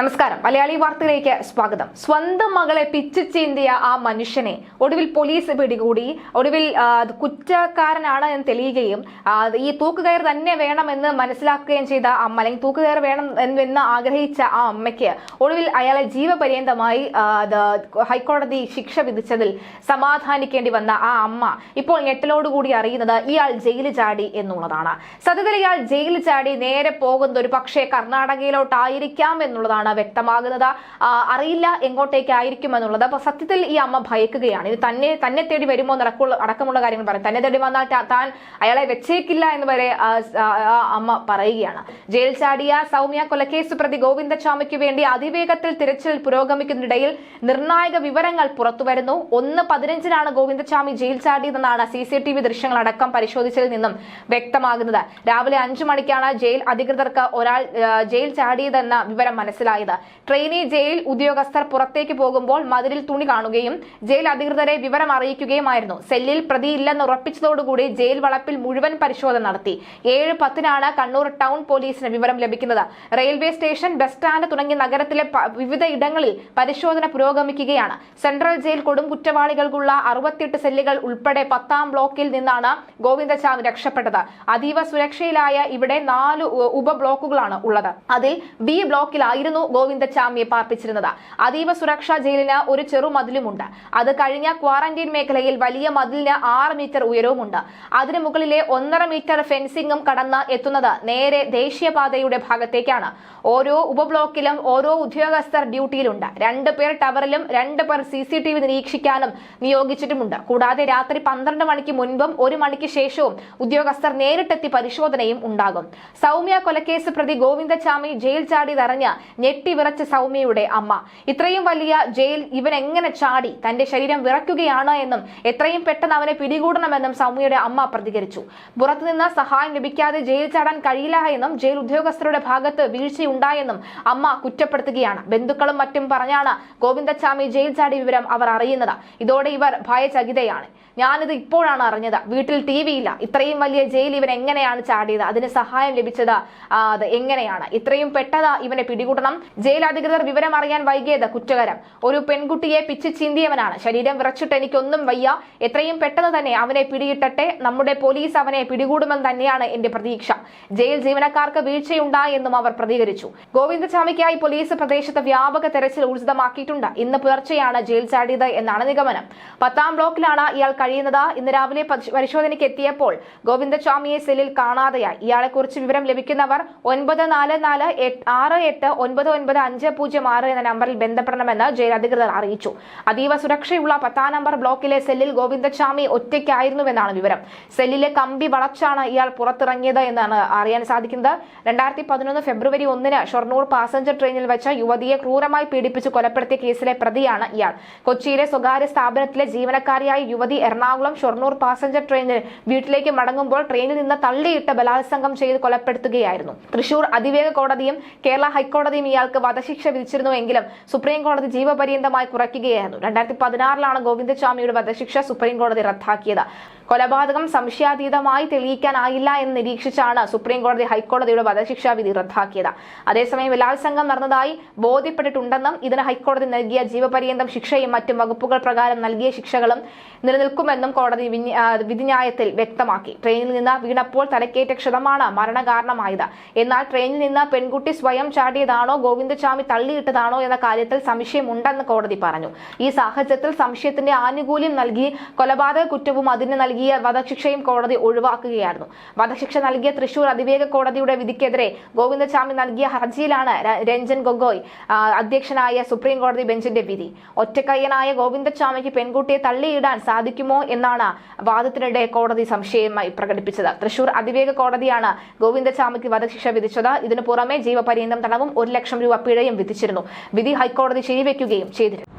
നമസ്കാരം. മലയാളി വാർത്തയിലേക്ക് സ്വാഗതം. സ്വന്തം മകളെ പിച്ചു ചീന്തിയ ആ മനുഷ്യനെ ഒടുവിൽ പോലീസ് പിടികൂടി. ഒടുവിൽ കുറ്റക്കാരനാണ് എന്ന് തെളിയുകയും ഈ തൂക്കുകയർ തന്നെ വേണമെന്ന് മനസ്സിലാക്കുകയും ചെയ്ത അമ്മ അല്ലെങ്കിൽ തൂക്കുകയർ വേണം എന്ന് ആഗ്രഹിച്ച ആ അമ്മയ്ക്ക് ഒടുവിൽ അയാളെ ജീവപര്യന്തമായി ഹൈക്കോടതി ശിക്ഷ വിധിച്ചതിൽ സമാധാനിക്കേണ്ടി വന്ന ആ അമ്മ ഇപ്പോൾ ഞെട്ടലോടുകൂടി അറിയുന്നത് ഇയാൾ ജയിലിൽ ചാടി എന്നുള്ളതാണ്. സത്യത്തിൽ ഇയാൾ ജയിലിൽ ചാടി നേരെ പോകുന്ന ഒരു പക്ഷേ കർണാടകയിലോട്ടായിരിക്കാം എന്നുള്ളതാണ് വ്യക്തമാകുന്നത്. ആ, അറിയില്ല എങ്ങോട്ടേക്കായിരിക്കും എന്നുള്ളത് അപ്പൊ സത്യത്തിൽ ഈ അമ്മ ഭയക്കുകയാണ്. ഇത് തന്നെ തന്നെ തേടി വരുമോ അടക്കമുള്ള കാര്യങ്ങൾ പറയും. തന്നെ തേടി വന്നാൽ താൻ അയാളെ വെച്ചേക്കില്ല എന്ന് വരെ അമ്മ പറയുകയാണ്. ജയിൽ ചാടിയ സൗമ്യ കൊലക്കേസ് പ്രതി ഗോവിന്ദസ്വാമിക്ക് വേണ്ടി അതിവേഗത്തിൽ തിരച്ചിൽ പുരോഗമിക്കുന്നതിനിടയിൽ നിർണായക വിവരങ്ങൾ പുറത്തുവരുന്നു ഒന്ന് പതിനഞ്ചിനാണ് ഗോവിന്ദസ്വാമി ജയിൽ ചാടിയതെന്നാണ് സി സി ടി വി ദൃശ്യങ്ങളടക്കം പരിശോധിച്ചതിൽ നിന്നും വ്യക്തമാകുന്നത്. രാവിലെ അഞ്ചു മണിക്കാണ് ജയിൽ അധികൃതർക്ക് ഒരാൾ ജയിൽ ചാടിയതെന്ന വിവരം മനസ്സിലായത് ട്രെയിനി ജയിൽ ഉദ്യോഗസ്ഥർ പുറത്തേക്ക് പോകുമ്പോൾ മതിലിൽ തുണി കാണുകയും ജയിൽ അധികൃതരെ വിവരം അറിയിക്കുകയുമായിരുന്നു. സെല്ലിൽ പ്രതി പ്രതിയില്ലെന്ന് ഉറപ്പിച്ചതോടുകൂടി ജയിൽ വളപ്പിൽ മുഴുവൻ പരിശോധന നടത്തി. ഏഴ് പത്തിനാണ് കണ്ണൂർ ടൗൺ പോലീസിന് വിവരം ലഭിക്കുന്നത്. റെയിൽവേ സ്റ്റേഷൻ ബസ് സ്റ്റാൻഡ് തുടങ്ങിയ നഗരത്തിലെ വിവിധ ഇടങ്ങളിൽ പരിശോധന പുരോഗമിക്കുകയാണ്. സെൻട്രൽ ജയിൽ കൊടും കുറ്റവാളികൾക്കുള്ള അറുപത്തിയെട്ട് സെല്ലുകൾ ഉൾപ്പെടെ പത്താം ബ്ലോക്കിൽ നിന്നാണ് ഗോവിന്ദചാമി രക്ഷപ്പെട്ടത്. അതീവ സുരക്ഷയിലായ ഇവിടെ നാല് ഉപ ഉപബ്ലോക്കുകളാണ് ഉള്ളത്. അതിൽ ബി ബ്ലോക്കിലായിരുന്നു ഗോവിന്ദചാമിയെ പാർപ്പിച്ചിരുന്നത്. അതീവ സുരക്ഷാ ജയിലിന് ഒരു ചെറുമതിലുമുണ്ട് അത് കഴിഞ്ഞ ക്വാറന്റൈൻ മേഖലയിൽ വലിയ മതിലിന് ആറ് മീറ്റർ ഉയരവുമുണ്ട്. അതിനു മുകളിലെ ഒന്നര മീറ്റർ ഫെൻസിംഗും കടന്ന് എത്തുന്നത് നേരെ ദേശീയപാതയുടെ ഭാഗത്തേക്കാണ്. ഓരോ ഉപബ്ലോക്കിലും ഓരോ ഉദ്യോഗസ്ഥർ ഡ്യൂട്ടിയിലുണ്ട്. രണ്ട് പേർ ടവറിലും രണ്ട് പേർ സി സി ടി വി നിരീക്ഷിക്കാനും നിയോഗിച്ചിട്ടുമുണ്ട്. കൂടാതെ രാത്രി പന്ത്രണ്ട് മണിക്ക് മുൻപും ഒരു മണിക്ക് ശേഷവും ഉദ്യോഗസ്ഥർ നേരിട്ടെത്തി പരിശോധനയും ഉണ്ടാകും. സൗമ്യ കൊലക്കേസ് പ്രതി ഗോവിന്ദചാമി ജയിൽ ചാടി ചാടിയതറിഞ്ഞ് ഞെട്ടിവിറച്ച സൗമ്യയുടെ അമ്മ. ഇത്രയും വലിയ ജയിൽ ഇവൻ എങ്ങനെ ചാടി? തന്റെ ശരീരം വിറയ്ക്കുകയാണ് എന്നും എത്രയും പെട്ടെന്ന് അവനെ പിടികൂടണമെന്നും സൗമ്യയുടെ അമ്മ പ്രതികരിച്ചു. പുറത്തുനിന്ന് സഹായം ലഭിക്കാതെ ജയിൽ ചാടാൻ കഴിയില്ല എന്നും ജയിൽ ഉദ്യോഗസ്ഥരുടെ ഭാഗത്ത് വീഴ്ചയുണ്ടായെന്നും അമ്മ കുറ്റപ്പെടുത്തുകയാണ്. ബന്ധുക്കളും മറ്റും പറഞ്ഞാണ് ഗോവിന്ദച്ചാമി ജയിൽ ചാടി വിവരം അവർ അറിയുന്നത്. ഇതോടെ ഇവർ ഭയചകിതയാണ്. ഞാനിത് ഇപ്പോഴാണ് അറിഞ്ഞത്. വീട്ടിൽ ടി വി ഇല്ല ഇത്രയും വലിയ ജയിൽ ഇവൻ എങ്ങനെയാണ് ചാടിയത്? അതിന് സഹായം ലഭിച്ചത് അത് എങ്ങനെയാണ്? ഇത്രയും പെട്ടത് ഇവനെ പിടികൂടണം. ജയിൽ അധികൃതർ വിവരം അറിയാൻ വൈകിയത് കുറ്റകരം. ഒരു പെൺകുട്ടിയെ പിച്ച് ചീന്തിയവനാണ്. ശരീരം വിറച്ചിട്ട് എനിക്കൊന്നും വയ്യ. എത്രയും പെട്ടെന്ന് തന്നെ അവനെ പിടിയിട്ടട്ടെ. നമ്മുടെ പോലീസ് അവനെ പിടികൂടുമെന്ന് തന്നെയാണ് എന്റെ പ്രതീക്ഷ. ജയിൽ ജീവനക്കാർക്ക് വീഴ്ചയുണ്ടായെന്നും അവർ പ്രതികരിച്ചു. ഗോവിന്ദസ്വാമിക്കായി പോലീസ് പ്രദേശത്ത് വ്യാപക തെരച്ചിൽ ഊർജിതമാക്കിയിട്ടുണ്ട്. ഇന്ന് പുലർച്ചെയാണ് ജയിൽ ചാടിയത് എന്നാണ് നിഗമനം. പത്താം ബ്ലോക്കിലാണ് ഇയാൾ കഴിയുന്നത്. ഇന്ന് രാവിലെ പരി- പരിശോധനയ്ക്ക് എത്തിയപ്പോൾ ഗോവിന്ദസ്വാമിയെ സെല്ലിൽ കാണാതെയായി. ഇയാളെക്കുറിച്ച് വിവരം ലഭിക്കുന്നവർ ഒൻപത് നാല് നാല് ആറ് എട്ട് ഒൻപത് ഒൻപത് അഞ്ച് പൂജ്യം ആറ് എന്ന നമ്പറിൽ ബന്ധപ്പെടണമെന്ന് ജയിൽ അധികൃതർ അറിയിച്ചു. അതീവ സുരക്ഷയുള്ള പത്താം നമ്പർ ബ്ലോക്കിലെ സെല്ലിൽ ഗോവിന്ദസ്വാമി ഒറ്റയ്ക്കായിരുന്നുവെന്നാണ് വിവരം. സെല്ലിലെ കമ്പി വളച്ചാണ് ഇയാൾ പുറത്തിറങ്ങിയത് എന്നാണ് അറിയാൻ സാധിക്കുന്നത്. രണ്ടായിരത്തി പതിനൊന്ന് ഫെബ്രുവരി ഒന്നിന് ഷൊർണൂർ പാസഞ്ചർ ട്രെയിനിൽ വെച്ച യുവതിയെ ക്രൂരമായി പീഡിപ്പിച്ച് കൊലപ്പെടുത്തിയ കേസിലെ പ്രതിയാണ് ഇയാൾ. കൊച്ചിയിലെ സ്വകാര്യ സ്ഥാപനത്തിലെ ജീവനക്കാരിയായ യുവതി എറണാകുളം ഷൊർണൂർ പാസഞ്ചർ ട്രെയിനിൽ വീട്ടിലേക്ക് മടങ്ങുമ്പോൾ ട്രെയിനിൽ നിന്ന് തള്ളിയിട്ട് ബലാത്സംഗം ചെയ്ത് കൊലപ്പെടുത്തുകയായിരുന്നു. തൃശൂർ അതിവേഗ കോടതിയും കേരള ഹൈക്കോടതിയും ഇയാൾക്ക് വധശിക്ഷ വിധിച്ചിരുന്നുവെങ്കിലും സുപ്രീം കോടതി ജീവപര്യന്തമായി കുറയ്ക്കുകയായിരുന്നു. രണ്ടായിരത്തി പതിനാറിലാണ് ഗോവിന്ദസ്വാമിയുടെ വധശിക്ഷ സുപ്രീം കോടതി റദ്ദാക്കിയത്. കൊലപാതകം സംശയാതീതമായി തെളിയിക്കാനായില്ല എന്ന് നിരീക്ഷിച്ചാണ് സുപ്രീം കോടതി ഹൈക്കോടതിയുടെ വധശിക്ഷാ വിധി റദ്ദാക്കിയത്. അതേസമയം ബലാത്സംഗം നടന്നതായി ബോധ്യപ്പെട്ടിട്ടുണ്ടെന്നും ഇതിന് ഹൈക്കോടതി നൽകിയ ജീവപര്യന്തം ശിക്ഷയും മറ്റും വകുപ്പുകൾ പ്രകാരം നൽകിയ ശിക്ഷകളും നിലനിൽക്കുമെന്നും കോടതി വിധിന്യായത്തിൽ വ്യക്തമാക്കി. ട്രെയിനിൽ നിന്ന് വീണപ്പോൾ തലക്കേറ്റ ക്ഷതമാണ് മരണകാരണമായത്. എന്നാൽ ട്രെയിനിൽ നിന്ന് പെൺകുട്ടി സ്വയം ചാടിയതാണോ ഗോവിന്ദസ്വാമി തള്ളിയിട്ടതാണോ എന്ന കാര്യത്തിൽ സംശയമുണ്ടെന്ന് കോടതി പറഞ്ഞു. ഈ സാഹചര്യത്തിൽ സംശയത്തിന്റെ ആനുകൂല്യം നൽകി കൊലപാതക കുറ്റവും അതിന് നൽകിയ വധശിക്ഷയും കോടതി ഒഴിവാക്കുകയായിരുന്നു. വധശിക്ഷ നൽകിയ തൃശൂർ അതിവേഗ കോടതിയുടെ വിധിക്കെതിരെ ഗോവിന്ദസ്വാമി നൽകിയ ഹർജിയിലാണ് രഞ്ജൻ ഗൊഗോയ് അധ്യക്ഷനായ സുപ്രീം കോടതി ബെഞ്ചിന്റെ വിധി. ഒറ്റക്കയ്യനായ ഗോവിന്ദസ്വാമിക്ക് പെൺകുട്ടിയെ തള്ളിയിടാൻ സാധിക്കുമോ എന്നാണ് വാദത്തിനിടെ കോടതി സംശയമായി പ്രകടിപ്പിച്ചത്. തൃശൂർ അതിവേഗ കോടതിയാണ് ഗോവിന്ദസ്വാമിക്ക് വധശിക്ഷ വിധിച്ചത്. ഇതിനു പുറമെ ജീവപര്യന്തം തടവും ഒരു ലക്ഷം രൂപ പിഴയും വിധിച്ചിരുന്നു. വിധി ഹൈക്കോടതി ശരിവെക്കുകയും ചെയ്തിരുന്നു.